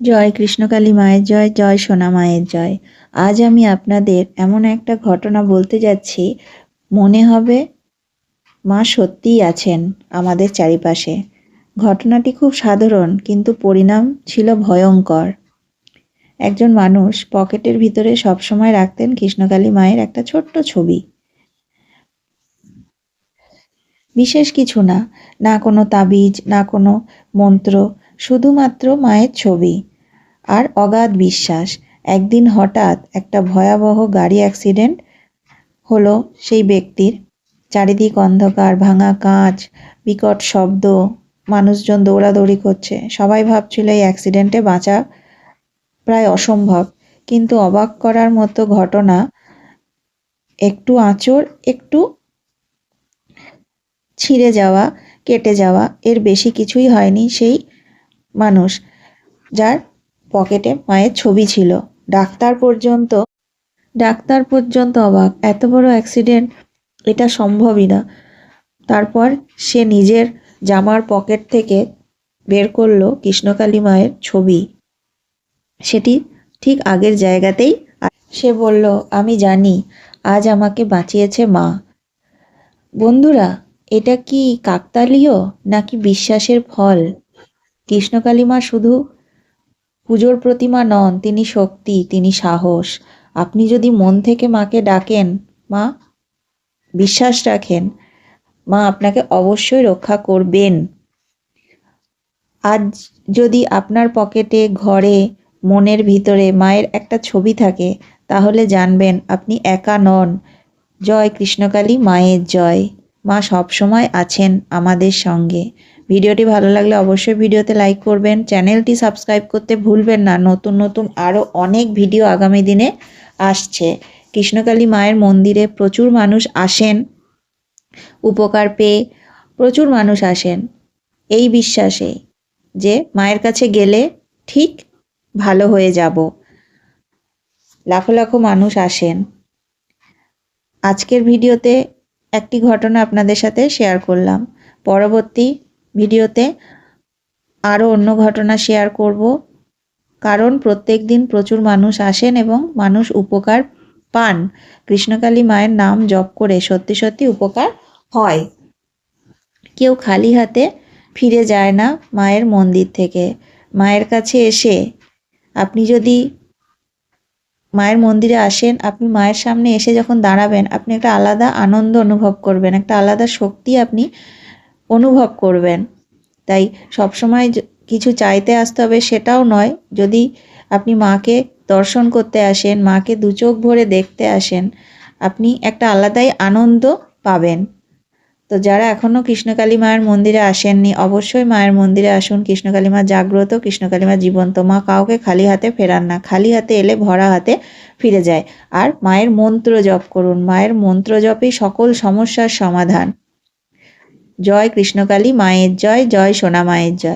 জয় কৃষ্ণকালী মায়ের জয় জয় সোনা মায়ের জয়। আজ আমি আপনাদের এমন একটা ঘটনা বলতে যাচ্ছি। মনে হবে মা সত্যিই আছেন আমাদের চারিপাশে। ঘটনাটি খুব সাধারণ, কিন্তু পরিণাম ছিল ভয়ঙ্কর। একজন মানুষ পকেটের ভিতরে সবসময় রাখতেন কৃষ্ণকালী মায়ের একটা ছোট্ট ছবি। বিশেষ কিছু না না কোনো তাবিজ, না কোনো মন্ত্র শুধুমাত্র মায়ের ছবি। আর অগাধ বিশ্বাস। একদিন হঠাৎ একটা ভয়াবহ গাড়ি অ্যাক্সিডেন্ট হলো সেই ব্যক্তির। চারিদিক অন্ধকার, ভাঙা কাঁচ, বিকট শব্দ, মানুষজন দৌড়াদৌড়ি করছে। সবাই ভাবছিল এই অ্যাক্সিডেন্টে বাঁচা প্রায় অসম্ভব। কিন্তু অবাক করার মতো ঘটনা একটু আঁচড়, একটু ছিঁড়ে যাওয়া, কেটে যাওয়া, এর বেশি কিছুই হয়নি। সেই মানুষ যার পকেটে মায়ের ছবি ছিল। ডাক্তার পর্যন্ত ডাক্তার পর্যন্ত অবাক। এত বড় অ্যাক্সিডেন্ট এটা সম্ভবই না। তারপর সে নিজের জামার পকেট থেকে বের করল কৃষ্ণকালী মায়ের ছবি। সেটি ঠিক আগের জায়গাতেই সে বলল, আমি জানি, আজ আমাকে বাঁচিয়েছে মা। বন্ধুরা, এটা কি কাকতালীয় নাকি বিশ্বাসের ফল? কৃষ্ণকালী মা শুধু পুজোর প্রতিমা নন, তিনি শক্তি, তিনি সাহস। আপনি যদি মন থেকে মাকে ডাকেন, মা, বিশ্বাস রাখেন, মা আপনাকে অবশ্যই রক্ষা করবেন। আজ যদি আপনার পকেটে, ঘরে, মনের ভিতরে মায়ের একটা ছবি থাকে, তাহলে জানবেন আপনি একা নন। জয় কৃষ্ণকালী, মায়ের জয়। মা সবসময় আছেন আমাদের সঙ্গে। ভিডিওটি ভালো লাগলে অবশ্যই ভিডিওতে লাইক করবেন। চ্যানেলটি সাবস্ক্রাইব করতে ভুলবেন না। নতুন নতুন আরও অনেক ভিডিও আগামী দিনে আসছে। কৃষ্ণকালী মায়ের মন্দিরে প্রচুর মানুষ আসেন, উপকার পেয়ে প্রচুর মানুষ আসেন। এই বিশ্বাসে যে মায়ের কাছে গেলে ঠিক ভালো হয়ে যাব। লাখো লাখো মানুষ আসেন। আজকের ভিডিওতে একটি ঘটনা আপনাদের সাথে শেয়ার করলাম। পরবর্তী ভিডিওতে আরও অন্য ঘটনা শেয়ার করব। কারণ প্রত্যেক দিন প্রচুর মানুষ আসেন এবং মানুষ উপকার পান। কৃষ্ণকালী মায়ের নাম জপ করে সত্যি সত্যি উপকার হয়। কেউ খালি হাতে ফিরে যায় না মায়ের মন্দির থেকে। মায়ের কাছে এসে আপনি যদি মায়ের মন্দিরে আসেন, আপনি মায়ের সামনে এসে যখন দাঁড়াবেন, আপনি একটা আলাদা আনন্দ অনুভব করবেন, একটা আলাদা শক্তি আপনি অনুভব করবেন। তাই সবসময় কিছু চাইতে আসতে হবে সেটাও নয়। যদি আপনি মাকে দর্শন করতে আসেন, মাকে দু চোখ ভরে দেখতে আসেন, আপনি একটা আলাদাই আনন্দ পাবেন। তো যারা এখনও কৃষ্ণকালী মায়ের মন্দিরে আসেননি, অবশ্যই মায়ের মন্দিরে আসুন। কৃষ্ণকালী মা জাগ্রত, কৃষ্ণকালী মা জীবন্ত। মা কাউকে খালি হাতে ফেরান না, খালি হাতে এলে ভরা হাতে ফিরে যায়। আর মায়ের মন্ত্র জপ করুন। মায়ের মন্ত্র জপই সকল সমস্যার সমাধান। জয় কৃষ্ণকালী মায়ের জয় জয় সোনা মায়ের জয়।